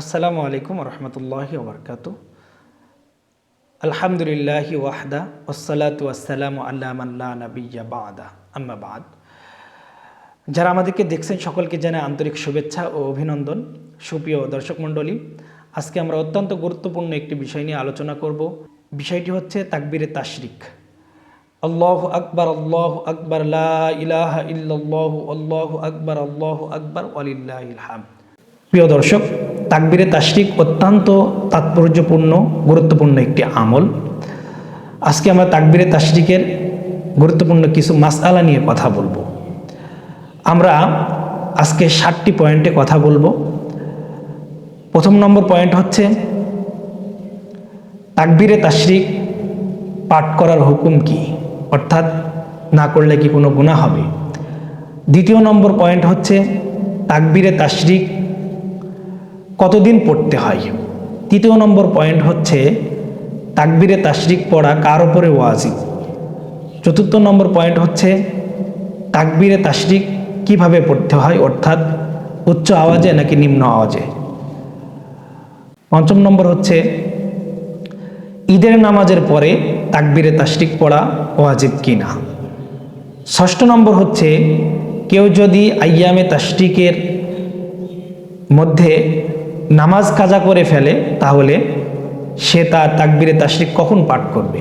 আসসালামু আলাইকুম রহমতুল্লাহ ওবরকাত। আলহামদুলিল্লাহ ওয়াহদা ওসালাত ওয়াসালাম আল্লাহ নবিয়া বাদা। আম্মা বাদ। যারা আমাদেরকে দেখছেন, সকলকে জানাই আন্তরিক শুভেচ্ছা ও অভিনন্দন। সুপ্রিয় দর্শক মণ্ডলী, আজকে আমরা অত্যন্ত গুরুত্বপূর্ণ একটি বিষয় নিয়ে আলোচনা করব। বিষয়টি হচ্ছে তাকবিরে তাশরিক। আল্লাহ আকবর আল্লাহ আকবর ইলাহা ইল্লাল্লাহ, আল্লাহ আকবর আল্লাহ আকবর, ওয়ালিল্লাহিল হামদ। প্রিয় দর্শক, তাকবিরে তাশরিক অত্যন্ত তাৎপর্যপূর্ণ, গুরুত্বপূর্ণ একটি আমল। আজকে আমরা তাকবিরে তাশরিকের গুরুত্বপূর্ণ কিছু মাসআলা নিয়ে কথা বলব। আমরা আজকে ষাটটি পয়েন্টে কথা বলব। প্রথম নম্বর পয়েন্ট হচ্ছে, তাকবিরে তাশরিক পাঠ করার হুকুম কি? অর্থাৎ না করলে কি কোনো গুণা হবে? দ্বিতীয় নম্বর পয়েন্ট হচ্ছে, তাকবিরে তাশরিক কতদিন পড়তে হয়? তৃতীয় নম্বর পয়েন্ট হচ্ছে তাকবিরে তাশরিক পড়া কার ওপরে ওয়াজিব? চতুর্থ নম্বর পয়েন্ট হচ্ছে তাকবিরে তাশরিক কীভাবে পড়তে হয়, অর্থাৎ উচ্চ আওয়াজে নাকি নিম্ন আওয়াজে? পঞ্চম নম্বর হচ্ছে ঈদের নামাজের পরে তাকবিরে তাশরিক পড়া ওয়াজিব কিনা? ষষ্ঠ নম্বর হচ্ছে কেউ যদি আইয়ামে তাশরিকের মধ্যে নামাজ কাজা করে ফেলে, তাহলে সে তার তাকবিরে তাশরিক কখন পাঠ করবে?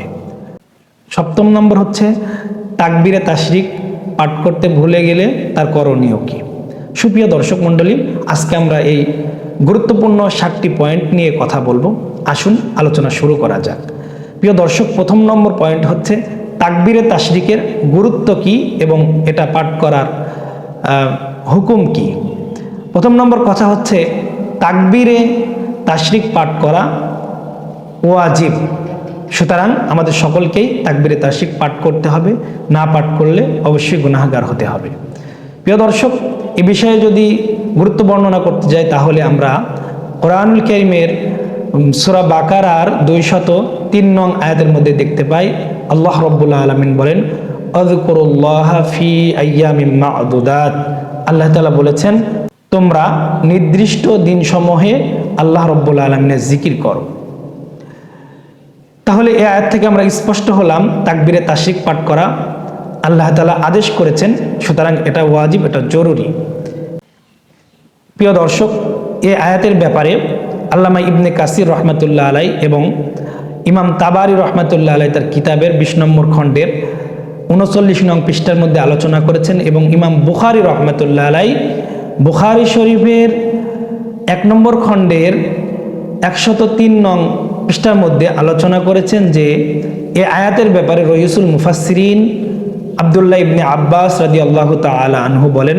সপ্তম নম্বর হচ্ছে, তাকবিরে তাশরিক পাঠ করতে ভুলে গেলে তার করণীয় কী? সুপ্রিয় দর্শক মণ্ডলী, আজকে আমরা এই গুরুত্বপূর্ণ ষাটটি পয়েন্ট নিয়ে কথা বলব। আসুন, আলোচনা শুরু করা যাক। প্রিয় দর্শক, প্রথম নম্বর পয়েন্ট হচ্ছে, তাকবিরে তাশরিকের গুরুত্ব কি এবং এটা পাঠ করার হুকুম কি? প্রথম নম্বর কথা হচ্ছে তাকবিরে তাশরিক পাঠ করা ওয়াজিব। সুতরাং আমাদের সকলকেই তাকবিরে তাশরিক পাঠ করতে হবে, না পাঠ করলে অবশ্যই গুনাহগার হতে হবে। প্রিয় দর্শক, এ বিষয়ে যদি গুরুত্ব বর্ণনা করতে যাই, তাহলে আমরা কোরআনুল করিমের সুরা বাকারার দুই শত তিন নং আয়াতের মধ্যে দেখতে পাই। আল্লাহ রব্বুল্লা আলমিন বলেন আল্লাহ তালা বলেছেন তোমরা নির্দিষ্ট দিনসমূহে আল্লাহ রব্বুল আলমিনের জিকির করো। তাহলে এ আয়াত থেকে আমরা স্পষ্ট হলাম তাকবিরে তাসিক পাঠ করা। আল্লাহ তালা আদেশ করেছেন, সুতরাং এটা ওয়াজিব, এটা জরুরি। প্রিয় দর্শক এ আয়াতের ব্যাপারে আল্লামা ইবনে কাসির রহমতুল্লাহ আলাই এবং ইমাম তাবারি রহমতুল্লাহ আলাই তার কিতাবের বিশ নম্বর খণ্ডের উনচল্লিশ নং পৃষ্ঠার মধ্যে আলোচনা করেছেন এবং ইমাম বুখারি রহমতুল্লাহ আলাই বুখারি শরীফের এক নম্বর খণ্ডের একশত তিন নং পৃষ্ঠার মধ্যে আলোচনা করেছেন যে, এ আয়াতের ব্যাপারে রইসুল মুফাসরিন আবদুল্লাহ ইবনে আব্বাস রাদি আল্লাহ তালা আনহু বলেন,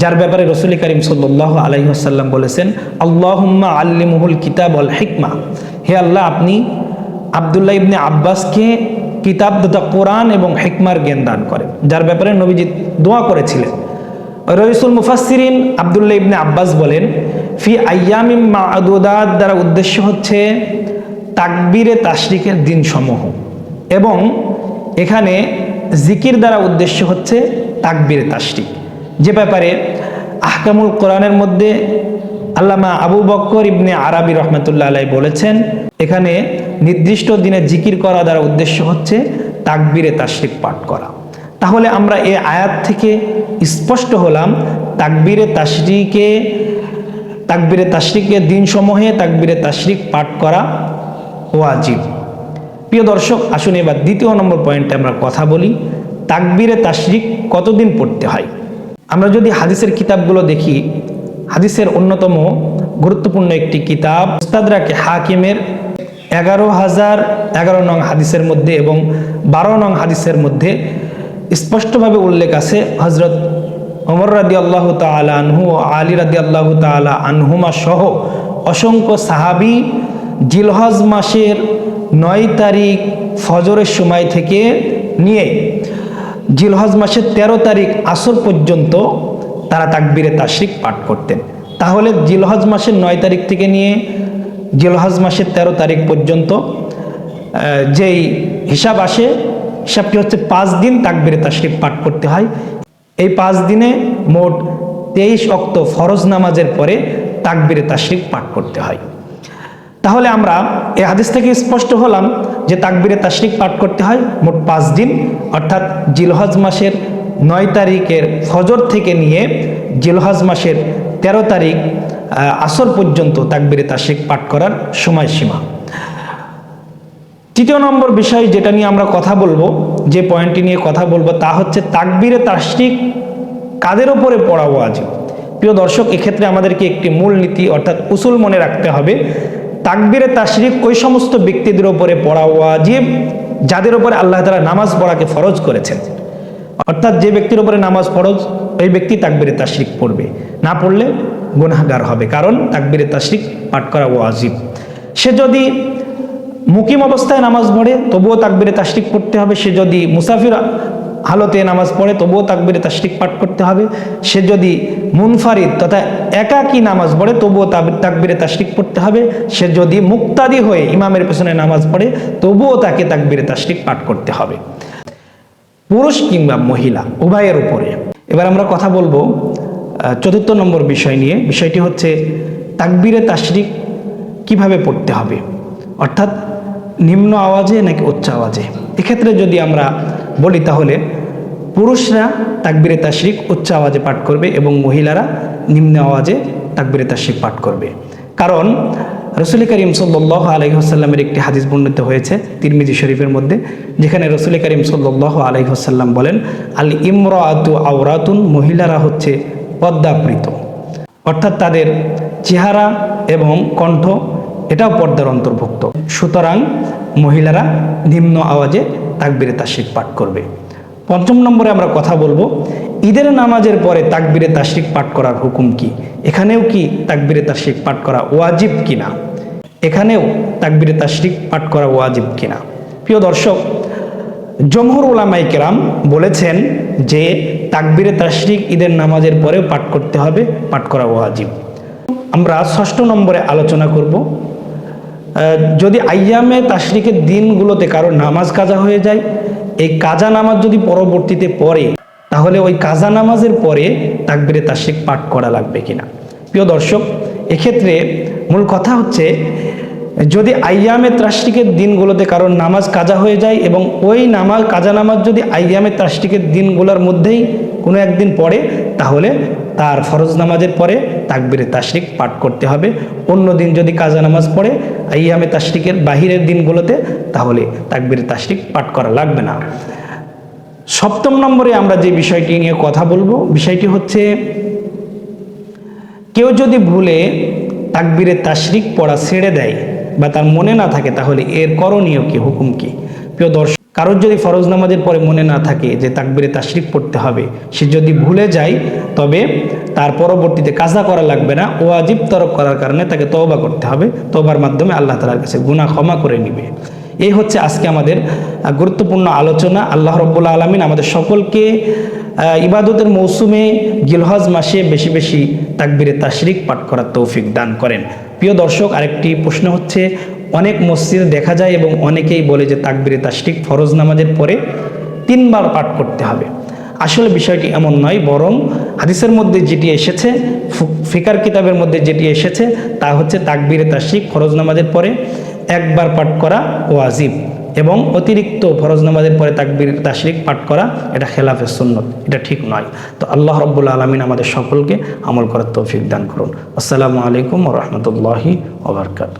যার ব্যাপারে রসুল করিম সাল্লাহ আলহিহাসাল্লাম বলেছেন, আল্লাহুম্মা আল্লিমুহুল কিতাব আল হিকমা। হে আল্লাহ, আপনি আবদুল্লাহ ইবনে আব্বাসকে কিতাব তথা কোরআন এবং হিকমার জ্ঞান দান করেন, যার ব্যাপারে নবীজি দোয়া করেছিলেন। রইসুল মুফাসিরিন আবদুল্লাহ ইবনে আব্বাস বলেন, ফি আয়ামিম মাদুদাত দ্বারা উদ্দেশ্য হচ্ছে তাকবিরে তাশরিকের দিনসমূহ এবং এখানে জিকির দ্বারা উদ্দেশ্য হচ্ছে তাকবিরে তাশরিক। যে ব্যাপারে আহকামুল কোরআনের মধ্যে আল্লামা আবু বক্কর ইবনে আরবি রহমতুল্লাহ আলাই বলেছেন, এখানে নির্দিষ্ট দিনে জিকির করা দ্বারা উদ্দেশ্য হচ্ছে তাকবিরে তাশরিক পাঠ করা। তাহলে আমরা এ আয়াত থেকে স্পষ্ট হলাম, তাকবিরে তাশরিকে, তাকবিরে তাশরিকের দিনসমূহে তাকবিরে তাশরিক পাঠ করা ওয়াজিব। প্রিয় দর্শক, আসুন এবার দ্বিতীয় নম্বর পয়েন্টে আমরা কথা বলি, তাকবিরে তাশরিক কতদিন পড়তে হয়? আমরা যদি হাদিসের কিতাবগুলো দেখি, হাদিসের অন্যতম গুরুত্বপূর্ণ একটি কিতাব উস্তাদরাকে হাকিমের এগারো হাজার এগারো নং হাদিসের মধ্যে এবং বারো নং হাদিসের মধ্যে স্পষ্টভাবে উল্লেখ আছে হজরত অমর রাদি আল্লাহ তালা আনহু আলী রাদি আল্লাহ তালা আনহুমা সহ অসংখ্য সাহাবি জিলহজ মাসের নয় তারিখ ফজরের সময় থেকে নিয়ে জিলহজ মাসের ১৩ তারিখ আসর পর্যন্ত তারা তাকবিরে তাশরিক পাঠ করতেন। তাহলে জিলহজ মাসের নয় তারিখ থেকে নিয়ে জিলহজ মাসের ১৩ তারিখ পর্যন্ত যেই হিসাব আসে, হিসাবটি হচ্ছে পাঁচ দিন তাকবিরে তাশরিক পাঠ করতে হয়। এই পাঁচ দিনে মোট তেইশ অক্ত ফরজ নামাজের পরে তাকবিরে তাশরিক পাঠ করতে হয়। তাহলে আমরা এই হাদিস থেকে স্পষ্ট হলাম যে তাকবিরে তাশরিক পাঠ করতে হয় মোট পাঁচ দিন, অর্থাৎ জিলহজ মাসের নয় তারিখের ফজর থেকে নিয়ে জিলহজ মাসের তেরো তারিখ আসর পর্যন্ত তাকবিরে তাশরিক পাঠ করার সময়সীমা। তৃতীয় নম্বর বিষয় যেটা নিয়ে আমরা কথা বলব, যে পয়েন্টটি নিয়ে কথা বলব, তা হচ্ছে তাকবিরে তাশরিক কাদের ওপরে পড়া ওয়াজিব? প্রিয় দর্শক, এক্ষেত্রে আমাদেরকে একটি মূল নীতি অর্থাৎ উসুল মনে রাখতে হবে। তাকবিরে তাশরিক ওই সমস্ত ব্যক্তিদের ওপরে পড়া ওয়াজিব যাদের উপরে আল্লাহ তালা নামাজ পড়াকে ফরজ করেছেন। অর্থাৎ যে ব্যক্তির উপরে নামাজ ফরজ ওই ব্যক্তি তাকবিরে তাশরিক পড়বে। না পড়লে গুনাহগার হবে, কারণ তাকবিরে তাশরিক পাঠ করা ওয়াজিব। সে যদি মুকিম অবস্থায় নামাজ পড়ে, তবুও তাকবিরে তাশরিক পড়তে হবে। সে যদি মুসাফির হালতে নামাজ পড়ে, তবুও তাকবিরে তাশরিক পাঠ করতে হবে। সে যদি মুনফারিদ তথা একাকী নামাজ পড়ে, তবুও তাব- তাকবিরে তাশরিক পড়তে হবে। সে যদি মুক্তাদি হয়ে ইমামের পেছনে নামাজ পড়ে, তবুও তাকে তাকবিরে তাশরিক পাঠ করতে হবে। পুরুষ কিংবা মহিলা, উভয়ের উপরে। এবার আমরা কথা বলব চতুর্থ নম্বর বিষয় নিয়ে। বিষয়টি হচ্ছে তাকবিরে তাশরিক কীভাবে পড়তে হবে? অর্থাৎ নিম্ন আওয়াজে নাকি উচ্চ আওয়াজে? এক্ষেত্রে যদি আমরা বলি তাহলে, পুরুষরা তাকবিরে তাশরিক উচ্চ আওয়াজে পাঠ করবে এবং মহিলারা নিম্ন আওয়াজে তাকবিরে তাশরিক পাঠ করবে। কারণ রসুল করিম সাল্লাহ আলহিহাসাল্লামের একটি হাদিস বর্ণিত হয়েছে তিরমিজি শরীফের মধ্যে, যেখানে রসুল করিম সাল্লাহ আলহিহাসাল্লাম বলেন, আল ইমরাতু আওরাতুন, মহিলারা হচ্ছে পদ্মাবৃত। অর্থাৎ তাদের চেহারা এবং কণ্ঠ এটাও পর্দার অন্তর্ভুক্ত। সুতরাং মহিলারা নিম্ন আওয়াজে তাকবিরে তাশরিক পাঠ করবে। পঞ্চম নম্বরে আমরা কথা বলব, ঈদের নামাজের পরে তাকবিরে তাশরিক পাঠ করার হুকুম কি? এখানেও কি তাকবিরে তাশরিক পাঠ করা ওয়াজিব কিনা? এখানেও তাকবিরে তাশরিক পাঠ করা ওয়াজিব কিনা? প্রিয় দর্শক, জমহর ওলামাই কেরাম বলেছেন যে তাকবিরে তাশরিক ঈদের নামাজের পরেও পাঠ করতে হবে, পাঠ করা ওয়াজিব। আমরা ষষ্ঠ নম্বরে আলোচনা করব যদি আইয়ামে তাশরিকের দিনগুলোতে কারও নামাজ কাজা হয়ে যায়, এই কাজা নামাজ যদি পরবর্তীতে পড়ে, তাহলে ওই কাজা নামাজের পরে তাকবিরে তাশরিক পাঠ করা লাগবে কিনা? প্রিয় দর্শক, এক্ষেত্রে মূল কথা হচ্ছে, যদি আইয়ামে তাশরিকের দিনগুলোতে কারোর নামাজ কাজা হয়ে যায় এবং ওই নামাজ, কাজা নামাজ যদি আইয়ামে তাশরিকের দিনগুলোর মধ্যেই কোনো একদিন পড়ে, তাহলে তার ফরজ নামাজের পরে তাকবিরে তাশরিক পাঠ করতে হবে। অন্য দিন যদি কাজা নামাজ পড়ে, আইয়ামে তাশরিকের বাহিরের দিনগুলোতে, তাহলে তাকবিরে তাশরিক পাঠ করা লাগবে না। সপ্তম নম্বরে আমরা যে বিষয়টি নিয়ে কথা বলব, বিষয়টি হচ্ছে, কেউ যদি ভুলে তাকবিরে তাশরিক পড়া ছেড়ে দেয় বা তার মনে না থাকে, তাহলে এর করণীয় কি, হুকুম কি? প্রিয় দর্শক কারোর যদি ফরজ নামাজের পরে মনে না থাকে যে তাকবিরে তাশরিক পড়তে হবে, সে যদি ভুলে যায়, তবে তার পরবর্তীতে কাজা করা লাগবে না ও আজীব তরক করার কারণে তাকে তওবা করতে হবে। তওবার মাধ্যমে আল্লাহ তালার কাছে গুনাহ ক্ষমা করে নিবে। এই হচ্ছে আজকে আমাদের গুরুত্বপূর্ণ আলোচনা। আল্লাহ রব্বুল্লা আলমিন আমাদের সকলকে ইবাদতের মৌসুমে গিলহজ মাসে বেশি বেশি তাকবিরে তাশরিক পাঠ করার তৌফিক দান করেন। প্রিয় দর্শক, আরেকটি প্রশ্ন হচ্ছে অনেক মসজিদে দেখা যায় এবং অনেকেই বলে যে তাকবিরে তাশরিক ফরজ নামাজের পরে তিনবার পাঠ করতে হবে। আসলে বিষয়টি এমন নয়, বরং হাদিসের মধ্যে যেটি এসেছে ফিকার কিতাবের মধ্যে যেটি এসেছে, তা হচ্ছে তাকবিরে তাশরিক ফরজ নামাজের পরে একবার পাঠ করা ওয়াজিব এবং অতিরিক্ত ফরজ নামাজের পরে তাকবির তাশরিক পাঠ করা এটা খেলাফে সুন্নত, এটা ঠিক নয়। তো আল্লাহ রব্বুল আলমিন আমাদের সকলকে আমল করার তৌফিক দান করুন। আসসালামু আলাইকুম রহমতুল্লাহি ওবরকাত